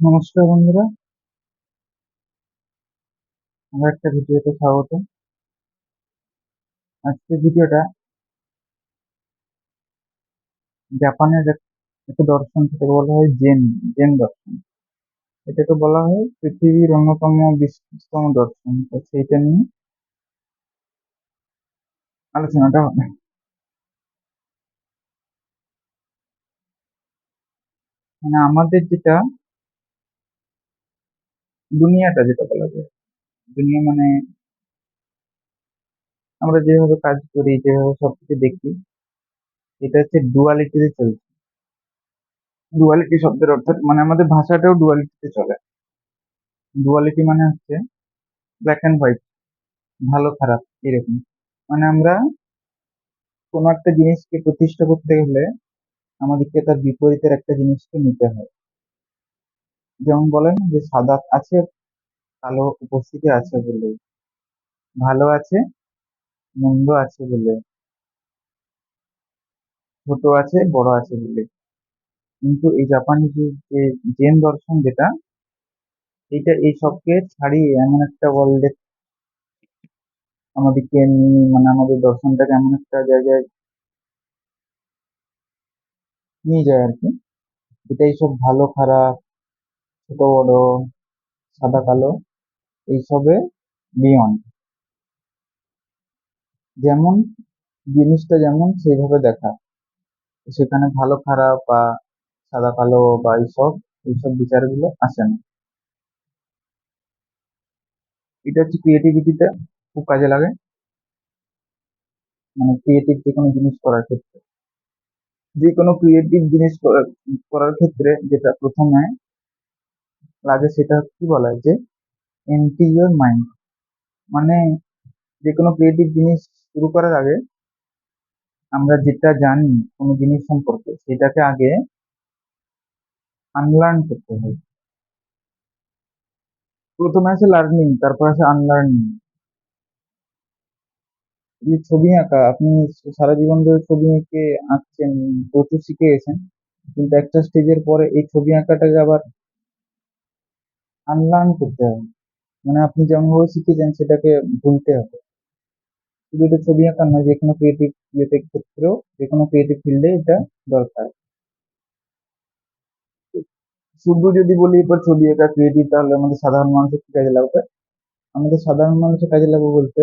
নমস্কার বন্ধুরা। আমার একটা ভিডিওতে স্বাগত। আজকের ভিডিওটা জাপানের একটা দর্শন যেটাকে বলা হয় জেন জেন দর্শন। এটাকে বলা হয় পৃথিবীর অন্যতম বিশিষ্টতম দর্শন। তো সেইটা নিয়ে আলোচনাটা হবে। মানে আমাদের যেটা দুনিয়াটা যেটা বলা যায়। দুনিয়া মানে আমরা যেভাবে কাজ করি, যেভাবে সবকিছু দেখি, এটা হচ্ছে ডুয়ালিটিতে চলছে। ডুয়ালিটি শব্দের অর্থাৎ মানে আমাদের ভাষাটাও ডুয়ালিটিতে চলে। ডুয়ালিটি মানে হচ্ছে ব্ল্যাক অ্যান্ড হোয়াইট ভালো, খারাপ, এরকম। মানে আমরা কোনো একটা জিনিসকে প্রতিষ্ঠা করতে গেলে আমাদেরকে তার বিপরীতের একটা জিনিসকে নিতে হয়। যেমন বলেন যে সাদা আছে, কালো উপস্থিতি আছে বলে। ভালো আছে, মন্দ আছে বলে। ছোট আছে, বড় আছে বলে। কিন্তু এই জাপানি যে জেন দর্শন যেটা এটা এই সবকে ছাড়িয়ে এমন একটা ওয়ার্ল্ডে আমাদেরকে মানে আমাদের দর্শনটাকে এমন একটা জায়গায় নিয়ে যায় আর কি। এটা এইসব ভালো, খারাপ ছোট বড় সাদা কালো এইসবে বিয়ন্ড যেমন জিনিসটা যেমন সেইভাবে দেখা। সেখানে ভালো, খারাপ বা সাদা কালো বা এইসব এইসব বিচারগুলো আসে না। এটা হচ্ছে ক্রিয়েটিভিটিতে খুব কাজে লাগে। মানে ক্রিয়েটিভ যে কোনো জিনিস করার ক্ষেত্রে। যে কোনো ক্রিয়েটিভ জিনিস করার করার ক্ষেত্রে যেটা প্রথমে লাগে সেটা কি বলা হয় যে এন্টি মাইন্ড মানে যে কোনো ক্রিয়েটিভ জিনিস শুরু করার আগে আমরা যেটা জানি কোনো জিনিস সম্পর্কে সেটাকে আগে আনলার্ন করতে হয় প্রথমে আছে লার্নিং তারপর আছে আনলার্নিং এই ছবি আঁকা, আপনি সারা জীবন ধরে ছবি এঁকে আঁকছেন, প্রচুর শিখে গেছেন, কিন্তু একটা স্টেজের পরে এই ছবি আঁকাটাকে আবার আনলার্ন করতে হবে। মানে আপনি যেমনভাবে শিখেছেন সেটাকে ভুলতে হবে। শুধু এটা ছবি আঁকা নয় যে কোনো ক্রিয়েটিভ ইয়েতে ক্ষেত্রেও যে কোনো ক্রিয়েটিভ ফিল্ডে এটা দরকার। শুধু যদি বলি এবার ছবি আঁকা ক্রিয়েটিভ তাহলে আমাদের সাধারণ মানুষের কি কাজে লাগবে? আমাদের সাধারণ মানুষের কাজে লাগবে বলতে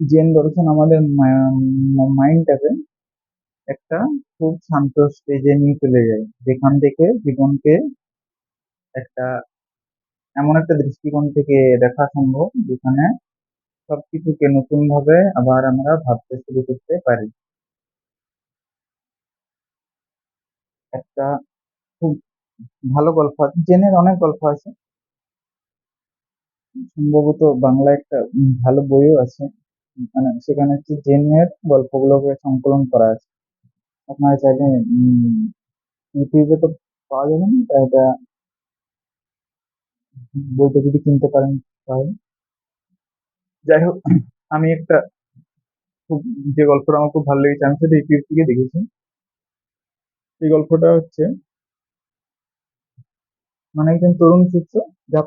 জেন দর্শন আমাদের মাইন্ডটাকে একটা খুব শান্ত স্টেজে নিয়ে চলে যায়। যেখান থেকে জীবনকে একটা এমন একটা দৃষ্টিকোণ থেকে দেখা সম্ভব, যেখানে সবকিছুকে নতুন ভাবে আবার আমরা ভাবতে শুরু করতে পারি। একটা খুব ভালো গল্প আছে, জেনের অনেক গল্প আছে। সম্ভবত বাংলা একটা ভালো বইও আছে। মানে সেখানে হচ্ছে জেনের গল্পগুলোকে সংকলন করা আছে। আপনারা চাইলে ইউটিউবে তো পাওয়া যাবে না এটা বইটা যদি কিনতে পারেন তাহলে। যাই হোক, আমি একটা খুব, যে গল্পটা আমার খুব ভালো লেগেছে, আমি সেটা ইউটিউব থেকে দেখেছি। এই গল্পটা হচ্ছে মানে একজন তরুণ শিষ্য, যা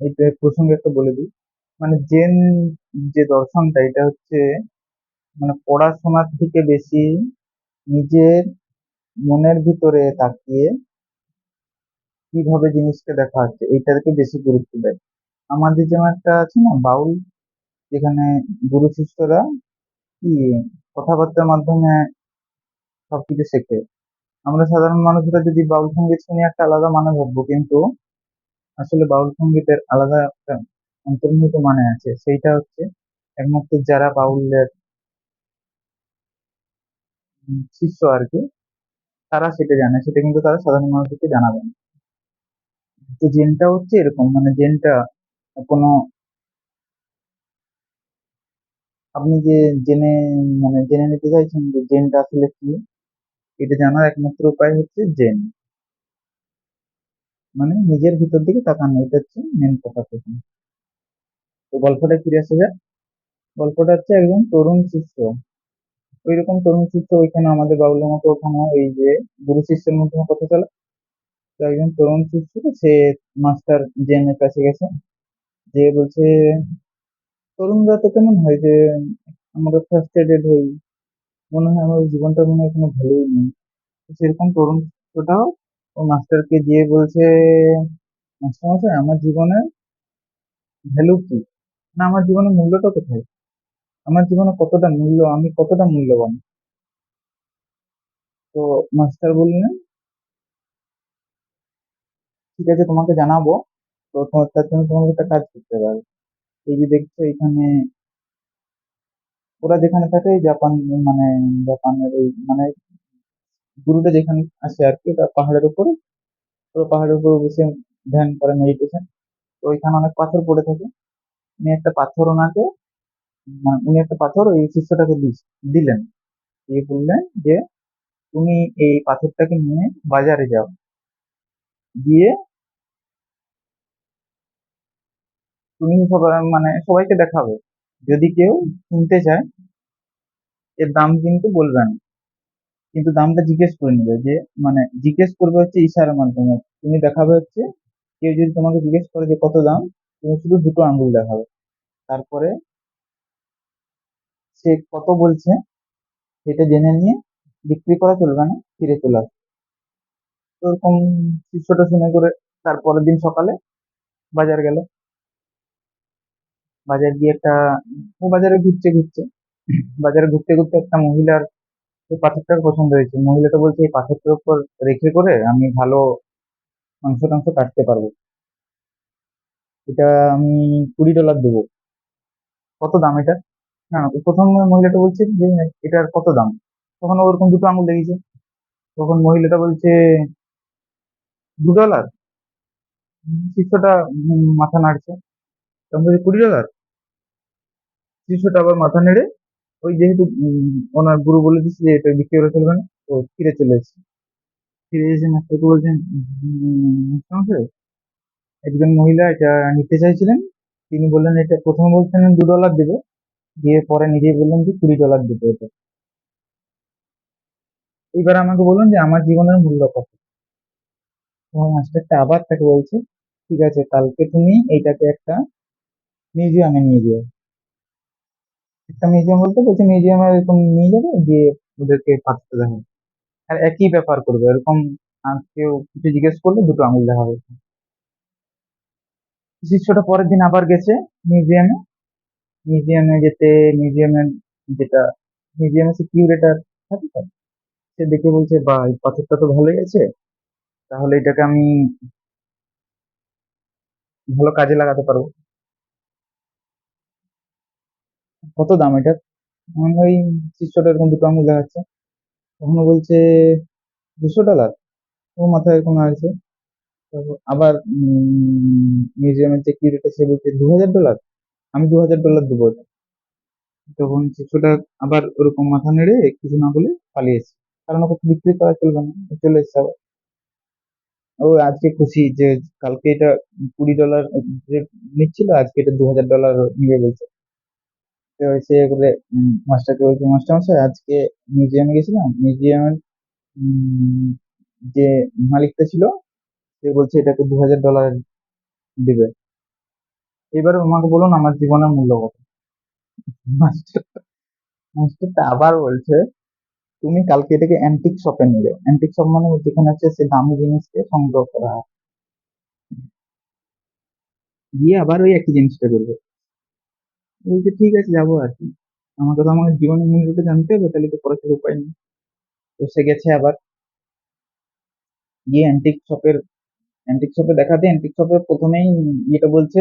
এই প্রসঙ্গে একটা বলে দিই। মানে জেন, যে দর্শনটা, এটা হচ্ছে মানে পড়াশোনার থেকে বেশি নিজের মনের ভিতরে তাকিয়ে কীভাবে জিনিসকে দেখা হচ্ছে, এইটাকে বেশি গুরুত্ব দেয়। আমাদের যেমন একটা আছে না, বাউল, যেখানে গুরু শিষ্যরা কি কথাবার্তার মাধ্যমে সবকিছু শেখে। আমরা সাধারণ মানুষরা যদি বাউল সংগীত শুনি একটা আলাদা মানে ভাববো, কিন্তু আসলে বাউল সঙ্গীতের আলাদা একটা অন্তর্নিহিত মানে আছে। সেইটা হচ্ছে একমাত্র যারা বাউলের শিষ্য আর কি, তারা সেটা জানে। সেটা কিন্তু তারা সাধারণ মানুষকে জানাবে না। তো জেনটা হচ্ছে এরকম মানে জেনটা কোনো আপনি যে জেনে মানে জেনে নিতে চাইছেন যে জেনটা আসলে কি, এটা জানার একমাত্র উপায় হচ্ছে জেন মানে নিজের ভিতর দিকে তাকানো, এটা হচ্ছে মেন কথা প্রথম তো গল্পটা ফিরে আসা যাক। গল্পটা হচ্ছে একজন তরুণ শিষ্য। ওইরকম তরুণ শিষ্য ওইখানে আমাদের বাউলের মতো ওখানে ওই যে গুরু শিষ্যের মধ্যে কথা চলে। তো একজন তরুণ শিষ্য সে মাস্টার জেনের কাছে গেছে। যে বলছে, তরুণরা তো কেমন হয় যে আমরা ফ্রাস্ট্রেটেড হই মনে হয় আমার জীবনটা মনে হয় কোনো ভ্যালুই নেই। সেরকম তরুণ শিষ্যটাও ও মাস্টারকে গিয়ে বলছে মাস্টার মশাই আমার জীবনে ভ্যালু কি? না, আমার জীবনের মূল্যটা কোথায়? আমার জীবনে কতটা মূল্য, আমি কতটা মূল্যবান? তো মাস্টার বললেন ঠিক আছে, তোমাকে জানাব। তো তার জন্য তোমাকে একটা কাজ করতে হবে। এই যে দেখছ, এখানে ওরা যেখানে থাকে জাপান মানে জাপানের ওই মানে গুরুটা যেখানে আসে আর কি পাহাড়ের উপরে। পুরো পাহাড়ের উপরে বসে ধ্যান করে মেডিটেশন তো ওইখানে অনেক পাথর পড়ে থাকে। উনি একটা পাথর ওনাকে মানে উনি একটা পাথর ওই শিষ্যটাকে দিলেন। দিয়ে বললেন যে, তুমি এই পাথরটাকে নিয়ে বাজারে যাও। গিয়ে তুমি মানে সবাইকে দেখাবে। যদি কেউ কিনতে চায়, এর দাম কিন্তু বলবে না। কিন্তু দামটা জিজ্ঞেস করে নেবে যে মানে জিজ্ঞেস করবে হচ্ছে ইশারার মাধ্যমে। তুমি দেখাবে হচ্ছে, কেউ যদি তোমাকে জিজ্ঞেস করে যে কত দাম, তুমি শুধু দুটো আঙ্গুল দেখাবে। তারপরে সে কত বলছে, সেটা জেনে নিয়ে বিক্রি করা চলবে না, ফিরে চলে আসবে। তো এরকম শিষ্যটা শুনে করে তারপরের দিন সকালে বাজার গেল। বাজার গিয়ে একটা বাজারে ঘুরছে ঘুরছে বাজারে ঘুরতে ঘুরতে একটা মহিলার পাথরটার পছন্দ হয়েছে। মহিলাটা বলছে, এই পাথরটার উপর রেখে করে আমি ভালো মাংস টাংস কাটতে পারব। এটা আমি কুড়ি ডলার দেবো। কত দাম এটা? না প্রথম মহিলাটা বলছে যে, এটার কত দাম? তখন ওরকম দুটো আঙুল দেখিয়েছে। তখন মহিলাটা বলছে দু ডলার শিষ্যটা মাথা নাড়ছে। তখন বলছে কুড়ি ডলার শিষ্যটা আবার মাথা নেড়ে, ওই যেহেতু ওনার গুরু বলে দিচ্ছে যে এটা বিক্রি করে ফেলবে না তো ফিরে চলে এসেছে। ফিরে এসে মাস্টারকে বলছেন একজন মহিলা এটা নিতে চাইছিলেন, তিনি বললেন এটা প্রথমে বলছেন দু ডলার দেবে, দিয়ে পরে নিজেই বললেন যে কুড়ি ডলার দেবে এটা। এইবার আমাকে বলুন যে আমার জীবনের মূল্য কত তখন মাস্টারটা আবার তাকে বলছে, ঠিক আছে, কালকে তুমি এইটাকে একটা মিউজিয়ামে নিয়ে যেও। একটা মিউজিয়াম বলতে বলছে মিউজিয়ামে এরকম নিয়ে যাবে দিয়ে ওদেরকে পাঠাতে দেখাবে আর একই ব্যাপার করবে, এরকম কেউ কিছু জিজ্ঞেস করলে দুটো আঙুল দেখাবে শিষ্যটা পরের দিন আবার গেছে মিউজিয়ামে মিউজিয়ামে যেতে মিউজিয়ামের যেটা মিউজিয়ামে সে কিউরেটার থাকে সে দেখে বলছে বা এই পাথরটা তো ভালোই আছে। তাহলে এটাকে আমি ভালো কাজে লাগাতে পারব। কত দাম এটা? ওই শিষ্যটা এরকম দুটো আঙুল দেখাচ্ছে তখন বলছে দুশো ডলার। ও মাথায় এরকম আছে আবার মিউজিয়ামের যে কি কিউরেটার সে বলছে দু হাজার ডলার। আমি দু হাজার ডলার দেবো তখন শিশুটা আবার ওরকম মাথা নেড়ে কিছু না বলে পালিয়েছে। কারণ ওকে বিক্রি করা চলবে না। চলে এসছে আবার। ও আজকে খুশি যে কালকে এটা কুড়ি ডলার নিচ্ছিল, আজকে এটা দু হাজার ডলার নিয়ে বলছে। তো সে করে মাস্টারকে বলছে মাস্টার মশাই আজকে মিউজিয়ামে গেছিলাম মিউজিয়ামের যে মালিকটা ছিল, সে বলছে এটাকে দু হাজার ডলার দিবে। এবার আমাকে বলুন, আমার জীবনের মূল্য কত? মাস্টার, মাস্টারটা আবার বলছে তুমি কালকে এটাকে অ্যান্টিক শপে নিলে। অ্যান্টিক শপ মানে যেখানে হচ্ছে সে দামি জিনিসকে সংগ্রহ করা। হয় গিয়ে আবার ওই একই জিনিসটা করবে। বলছে, ঠিক আছে, যাব আর কি। আমাকে তো আমার জীবনের মূল্যটা জানতে হবে, তাহলে তো খরচের উপায় নেই। তো সে গেছে আবার। গিয়ে অ্যান্টিক শপের অ্যান্টিক শপে দেখাতে অ্যান্টিক শপের প্রথমেই ইয়েটা বলছে,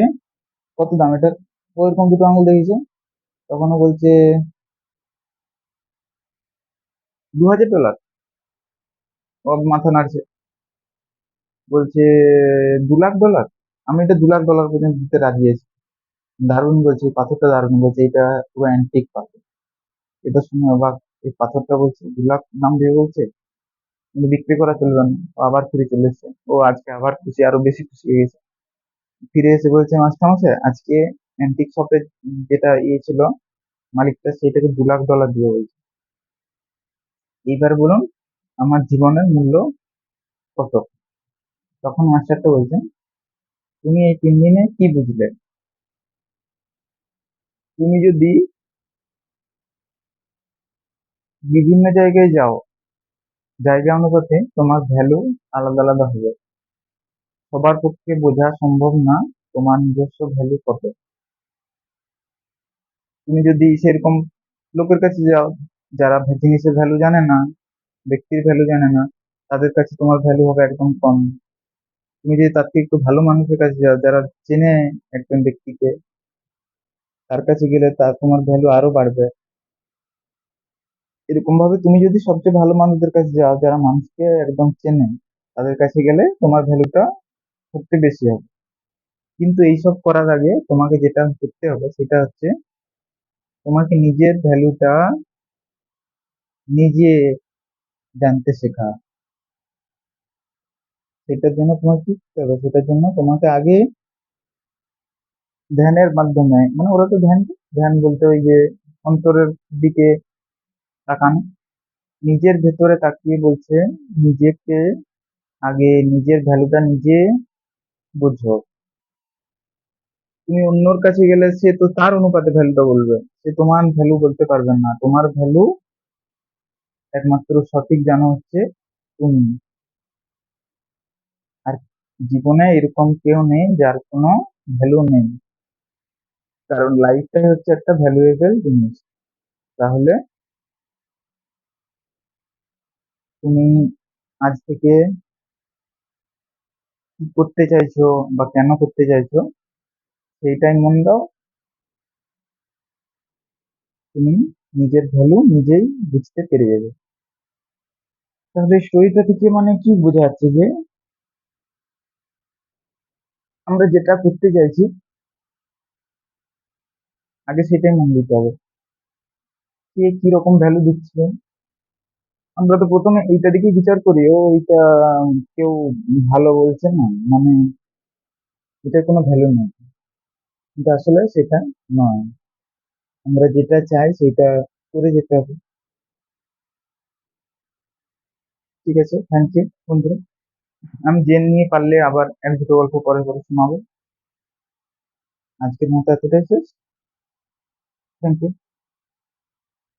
কত দাম এটার? ও এরকম দুটো আঙুল দেখেছে তখন ও বলছে দু হাজার ডলার ও মাথা নাড়ছে। বলছে, দু লাখ ডলার? আমি এটা দু লাখ ডলার পর্যন্ত দিতে রাজি আছি। দারুণ বলছে পাথরটা দারুণ বলছে, এটা পুরো অ্যান্টিক পাথর। এটা শুনে অবাক, এই পাথরটা বলছে, দু লাখ দাম দিয়ে বলছে, কিন্তু বিক্রি করা চলবে না, ও আবার ফিরে চলে এসেছে। ও আজকে আবার খুশি, আরও বেশি খুশি হয়ে গেছে। ফিরে এসে বলছে, মাস্টার মশাই, আজকে অ্যান্টিক শপে যেটা ইয়ে ছিল, মালিকটা সেটাকে দু লাখ ডলার দিয়ে বলছে। এইবার বলুন আমার জীবনের মূল্য কত? তখন মাস্টারটা বলছেন, তুমি এই তিন দিনে কি বুঝলে? তুমি যদি বিভিন্ন জায়গায় যাও, জায়গা অনুপাতে তোমার ভ্যালু আলাদা আলাদা হবে। সবার পক্ষে বোঝা সম্ভব না তোমার নিজস্ব ভ্যালু কত। তুমি যদি সেরকম লোকের কাছে যাও যারা জিনিসের ভ্যালু জানে না, ব্যক্তির ভ্যালু জানে না, তাদের কাছে তোমার ভ্যালু হবে একদম কম। তুমি যদি তার থেকে একটু ভালো মানুষের কাছে যাও, যারা চেনে একজন ব্যক্তিকে, তার কাছে গেলে তার তোমার ভ্যালু আরও বাড়বে। এরকম ভাবে তুমি যদি সবচেয়ে ভালো মানুষদের কাছে যাও, যারা মানুষকে একদম চেনে, তাদের কাছে গেলে তোমার ভ্যালুটা সবচেয়ে বেশি হবে। কিন্তু এইসব করার আগে তোমাকে যেটা করতে হবে, সেটা হচ্ছে তোমাকে নিজের ভ্যালুটা নিজে জানতে শেখা। সেটার জন্য তোমাকে কি করতে হবে? সেটার জন্য তোমাকে আগে ধ্যানের মাধ্যমে মানে ওরা তো ধ্যান ধ্যান বলতে ওই যে অন্তরের দিকে তাকানো, নিজের ভেতরে তাকিয়ে বলছে, নিজেকে আগে নিজের ভ্যালুটা নিজে বুঝো। তুমি অন্যর কাছে গেলে সে তো তার অনুপাতে ভ্যালুটা বলবে, সে তোমার ভ্যালু বলতে পারবে না। তোমার ভ্যালু একমাত্র সঠিক জানো হচ্ছে তুমি। আর জীবনে এরকম কেউ নেই যার কোনো ভ্যালু নেই। কারণ লাইফটাই হচ্ছে একটা ভ্যালুয়েবল জিনিস। তাহলে তুমি আজ থেকে কি করতে চাইছো বা কেন করতে চাইছো, সেইটাই মন দাও। তুমি নিজের ভ্যালু নিজেই বুঝতে পেরে যাবে। তাহলে স্টোরিটা থেকে মানে কি বোঝা যাচ্ছে যে আমরা যেটা করতে চাইছি, আগে সেটাই মন দিতে হবে। কে কি রকম ভ্যালু দিচ্ছে? আমরা তো প্রথমে এইটা দিকে বিচার করি, ও এইটা কেউ ভালো বলছে না মানে এটা কোনো ভ্যালু নেই। কিন্তু আসলে সেটা নয়। আমরা যেটা চাই সেটা করে যেতে হবে। ঠিক আছে থ্যাংক ইউ বন্ধুরা আমি জেন নিয়ে পারলে আবার এক দুটো গল্প পরে পরে শোনাবো। আজকের মতো এতটাই শেষ। Thank you